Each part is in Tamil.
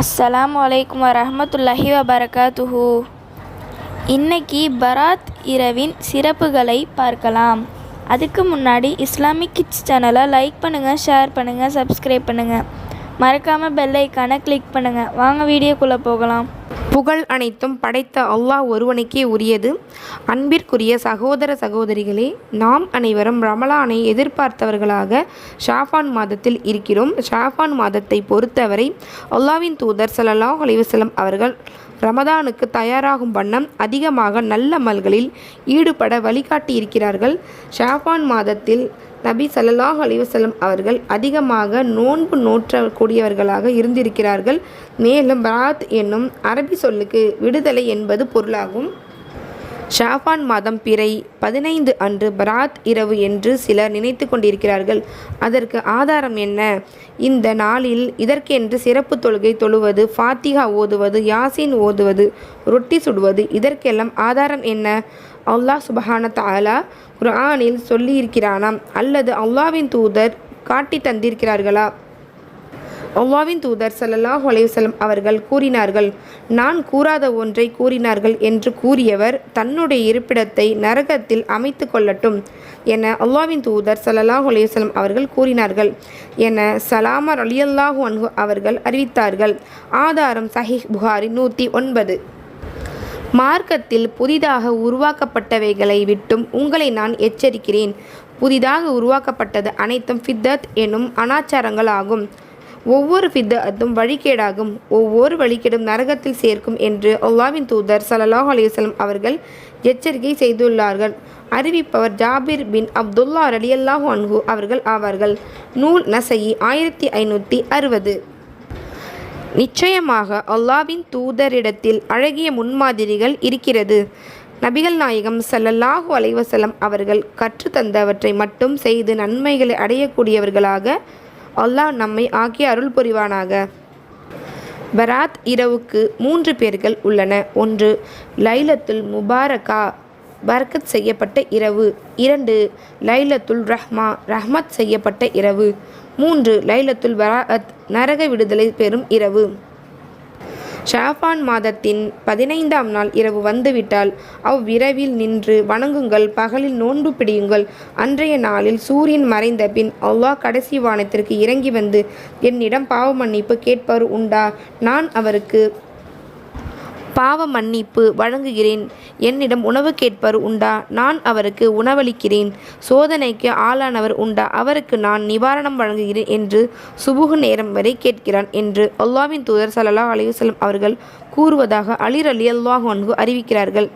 அஸ்ஸலாமு அலைக்கும் வரஹ்மத்துல்லாஹி வபரகாத்துஹு இன்னைக்கு பராத் இரவின் சிறப்புகளை பார்க்கலாம். அதுக்கு முன்னாடி இஸ்லாமிக் கிட்ஸ் சேனலை லைக் பண்ணுங்கள் ஷேர் பண்ணுங்கள் சப்ஸ்கிரைப் பண்ணுங்கள் மறக்காமல் பெல்லைக்கான கிளிக் பண்ணுங்கள் வாங்க வீடியோக்குள்ளே போகலாம். புகழ் அனைத்தும் படைத்த அல்லாஹ் ஒருவனுக்கே உரியது. அன்பிற்குரிய சகோதர சகோதரிகளே நாம் அனைவரும் ரமலானை எதிர்பார்த்தவர்களாக ஷாஃபான் மாதத்தில் இருக்கிறோம். ஷாஃபான் மாதத்தை பொறுத்தவரை அல்லாவின் தூதர் ஸல்லல்லாஹு அலைஹி அவர்கள் ரமதானுக்கு தயாராகும் வண்ணம் அதிகமாக நல்ல அமல்களில் ஈடுபட வழிகாட்டியிருக்கிறார்கள். ஷாஃபான் மாதத்தில் நபி சல்லாஹ் அலிவசலம் அவர்கள் அதிகமாக நோன்பு நோற்றக்கூடியவர்களாக இருந்திருக்கிறார்கள். மேலும் பராத் என்னும் அரபி சொல்லுக்கு விடுதலை என்பது பொருளாகும். ஷாஃபான் மாதம் பிறை பதினைந்து அன்று பராத் இரவு என்று சிலர் நினைத்து கொண்டிருக்கிறார்கள். அதற்கு ஆதாரம் என்ன? இந்த நாளில் இதற்கென்று சிறப்பு தொழுகை தொழுவது ஃபாத்திகா ஓதுவது யாசின் ஓதுவது ரொட்டி சுடுவது இதற்கெல்லாம் ஆதாரம் என்ன? அல்லாஹ் சுபஹான தாலா குர்ஆனில் சொல்லியிருக்கிறானாம். அல்லது அல்லாவின் தூதர் காட்டி தந்திருக்கிறார்களா? அல்லாவின் தூதர் சல்லல்லாஹ் அலைஹி அவர்கள் கூறினார்கள் நான் கூறாத ஒன்றை கூறினார்கள் என்று கூறியவர் தன்னுடைய இருப்பிடத்தை நரகத்தில் அமைத்து கொள்ளட்டும் என அல்லாவின் தூதர் சல்லல்லாஹ் அலைஹி அவர்கள் கூறினார்கள். என சலாமர் அலியல்லாஹு அன்ஹு அவர்கள் அறிவித்தார்கள். ஆதாரம் சஹிஹ் புகாரி நூற்றி ஒன்பது. மார்க்கத்தில் புதிதாக உருவாக்கப்பட்டவைகளை விட்டும் உங்களை நான் எச்சரிக்கிறேன். புதிதாக உருவாக்கப்பட்டது அனைத்தும் ஃபித்தத் எனும் அனாச்சாரங்கள் ஆகும் ஒவ்வொரு ஃபித்தத்தும் வழிகேடாகும். ஒவ்வொரு வழிகேடும் நரகத்தில் சேர்க்கும் என்று அல்லாவின் தூதர் சலல்லாஹ் அலிவசலம் அவர்கள் எச்சரிக்கை செய்துள்ளார்கள். அறிவிப்பவர் ஜாபிர் பின் அப்துல்லா ரலியல்லாஹு அன்ஹு அவர்கள் ஆவார்கள். நூல் நசையி ஆயிரத்தி ஐநூற்றி அறுபது. நிச்சயமாக அல்லாவின் தூதரிடத்தில் அழகிய முன்மாதிரிகள் இருக்கிறது. நபிகள் நாயகம் சல்லல்லாஹு அலைவசலம் அவர்கள் கற்றுத்தந்தவற்றை மட்டும் செய்து நன்மைகளை அடையக்கூடியவர்களாக அல்லாஹ் நம்மை ஆக்கி அருள் புரிவானாக. பராத் இரவுக்கு மூன்று பேர்கள் உள்ளன. ஒன்று லைலத்துல் முபாரகா பரக்கத் செய்யப்பட்ட இரவு. இரண்டு லைலத்துல் ரஹ்மா ரஹ்மத் செய்யப்பட்ட இரவு. மூன்று லைலத்துல் பராஅத் நரக விடுதலை பெறும் இரவு. ஷாஃபான் மாதத்தின் பதினைந்தாம் நாள் இரவு வந்துவிட்டால் அவ்விரவில் நின்று வணங்குங்கள் பகலில் நோன்பு பிடியுங்கள். அன்றைய நாளில் சூரியன் மறைந்த பின் அல்லாஹ் கடைசி வானத்திற்கு இறங்கி வந்து என்னிடம் பாவ மன்னிப்பு கேட்பவர் உண்டா? நான் அவருக்கு பாவ மன்னிப்பு வழங்குகிறேன். என்னிடம் உணவு கேட்பவர் உண்டா? நான் அவருக்கு உணவளிக்கிறேன். சோதனைக்கு ஆளானவர் உண்டா? அவருக்கு நான் நிவாரணம் வழங்குகிறேன் என்று சுபுகு நேரம் வரை கேட்கிறான் என்று அல்லாவின் தூதர் சல்லா அலையுசல்லம் அவர்கள் கூறுவதாக அலிர் அலி அல்லாஹ் அன்ஹு அறிவிக்கிறார்கள்.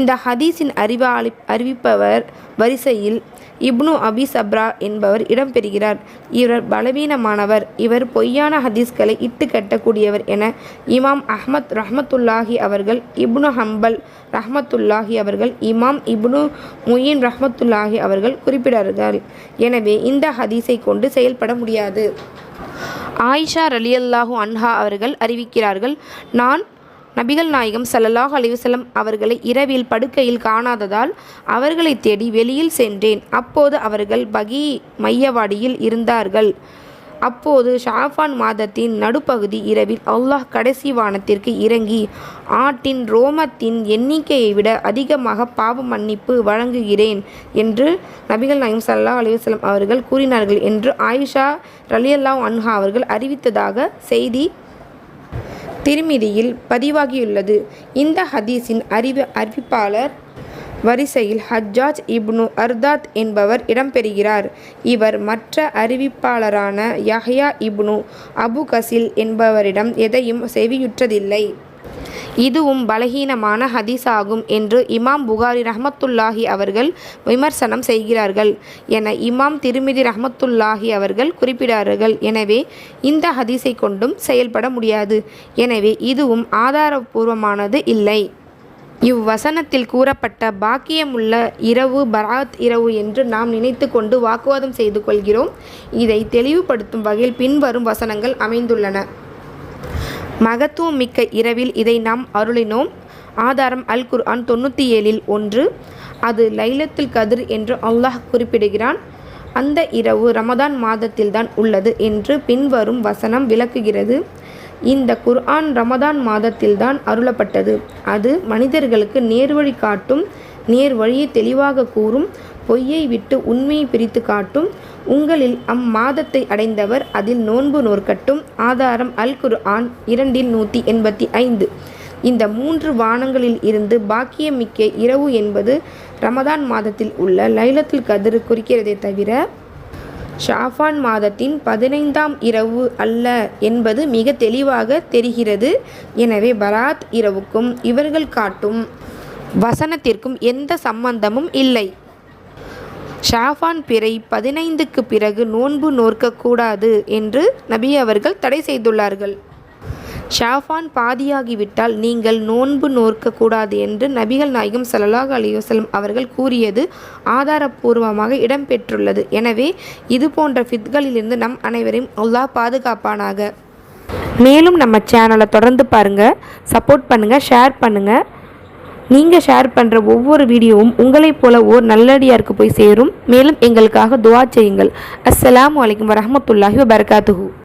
இந்த ஹதீஸின் அறிவா அறிவிப்பவர் வரிசையில் இப்னு அபி சப்ரா என்பவர் இடம்பெறுகிறார். இவர் பலவீனமானவர். இவர் பொய்யான ஹதீஸ்களை இட்டு கட்டக்கூடியவர் என இமாம் அஹ்மத் ரஹமத்துல்லாஹி அவர்கள் இப்னு ஹம்பல் ரஹமத்துல்லாஹி அவர்கள் இமாம் இப்னு முயின் ரஹமத்துல்லாஹி அவர்கள் குறிப்பிடார்கள் எனவே இந்த ஹதீஸை கொண்டு செயல்பட முடியாது. ஆயிஷா ரலியல்லாஹு அன்ஹா அவர்கள் அறிவிக்கிறார்கள் நான் நபிகள் நாயகம் சல்லல்லாஹ் அலிவசலம் அவர்களை இரவில் படுக்கையில் காணாததால் அவர்களை தேடி வெளியில் சென்றேன். அப்போது அவர்கள் பகி மையவாடியில் இருந்தார்கள். அப்போது ஷாஃபான் மாதத்தின் நடுப்பகுதி இரவில் அல்லாஹ் கடைசி வானத்திற்கு இறங்கி ஆட்டின் ரோமத்தின் எண்ணிக்கையை விட அதிகமாக பாவ மன்னிப்பு வழங்குகிறேன் என்று நபிகள் நாயம் சல்லா அலுவலம் அவர்கள் கூறினார்கள் என்று ஆயிஷா ரலியல்லா அன்ஹா அவர்கள் அறிவித்ததாக செய்தி திருமிதியில் பதிவாகியுள்ளது. இந்த ஹதீஸின் அறிவு அறிவிப்பாளர் வரிசையில் ஹஜ்ஜாஜ் இப்னு அர்தாத் என்பவர் இடம்பெறுகிறார். இவர் மற்ற அறிவிப்பாளரான யஹ்யா இப்னு அபு கசில் என்பவரிடம் எதையும் செவியுற்றதில்லை. இதுவும் பலகீனமான ஹதீஸ் ஆகும் என்று இமாம் புகாரி ரஹமத்துல்லாஹி அவர்கள் விமர்சனம் செய்கிறார்கள் என இமாம் திருமிதி ரஹமத்துல்லாஹி அவர்கள் குறிப்பிடார்கள். எனவே இந்த ஹதீஸை கொண்டும் செயல்பட முடியாது. எனவே இதுவும் ஆதாரபூர்வமானது இல்லை. இவ்வசனத்தில் கூறப்பட்ட பாக்கியமுள்ள இரவு பராத் இரவு என்று நாம் நினைத்து கொண்டு வாக்குவாதம் செய்து கொள்கிறோம். இதை தெளிவுபடுத்தும் வகையில் பின்வரும் வசனங்கள் அமைந்துள்ளன. மகத்துவம் மிக்க இரவில் இதை நாம் அருளினோம். ஆதாரம் அல் குர்ஆன் தொண்ணூற்றி ஏழில் ஒன்று. அது லைலத்துல் கதிர் என்று அல்லாஹ் குறிப்பிடுகிறான். அந்த இரவு ரமதான் மாதத்தில்தான் உள்ளது என்று பின்வரும் வசனம் விளக்குகிறது. இந்த குர்ஆன் ரமதான் மாதத்தில்தான் அருளப்பட்டது. அது மனிதர்களுக்கு நேர்வழி காட்டும் நேர் வழியை தெளிவாக கூறும் பொய்யை விட்டு உண்மையை பிரித்து காட்டும் உங்களில் அம்மாதத்தை அடைந்தவர் அதில் நோன்பு நோற்கட்டும். ஆதாரம் அல் குரு ஆன் இரண்டில் நூற்றி எண்பத்தி ஐந்து. இந்த மூன்று வானங்களில் இருந்து பாக்கியமிக்க இரவு என்பது ரமதான் மாதத்தில் உள்ள லைலத்தில் கதிர் குறிக்கிறதே தவிர ஷாஃபான் மாதத்தின் பதினைந்தாம் இரவு அல்ல என்பது மிக தெளிவாக தெரிகிறது. எனவே பராத் இரவுக்கும் இவர்கள் காட்டும் வசனத்திற்கும் எந்த சம்பந்தமும் இல்லை. ஷாஃபான் பிறை பதினைந்துக்கு பிறகு நோன்பு நோற்கக்கூடாது என்று நபி அவர்கள் தடை செய்துள்ளார்கள். ஷாஃபான் பாதியாகிவிட்டால் நீங்கள் நோன்பு நோற்கக்கூடாது என்று நபிகள் நாயகம் சல்லாஹ் அலிவசலம் அவர்கள் கூறியது ஆதாரப்பூர்வமாக இடம்பெற்றுள்ளது. எனவே இது போன்ற ஃபித்களிலிருந்து நம் அனைவரையும் அல்லாஹ் பாதுகாப்பானாக. மேலும் நம்ம சேனலை தொடர்ந்து பாருங்கள் சப்போர்ட் பண்ணுங்கள் ஷேர் பண்ணுங்கள் நீங்கள் ஷேர் பண்ணுற ஒவ்வொரு வீடியோவும் உங்களைப் போல ஓர் நல்லடியாருக்கு போய் சேரும். மேலும் எங்களுக்காக துவா செய்யுங்கள். அஸ்ஸலாமு அலைக்கும் வரமத்துல்லாஹி வபரகாத்துஹு.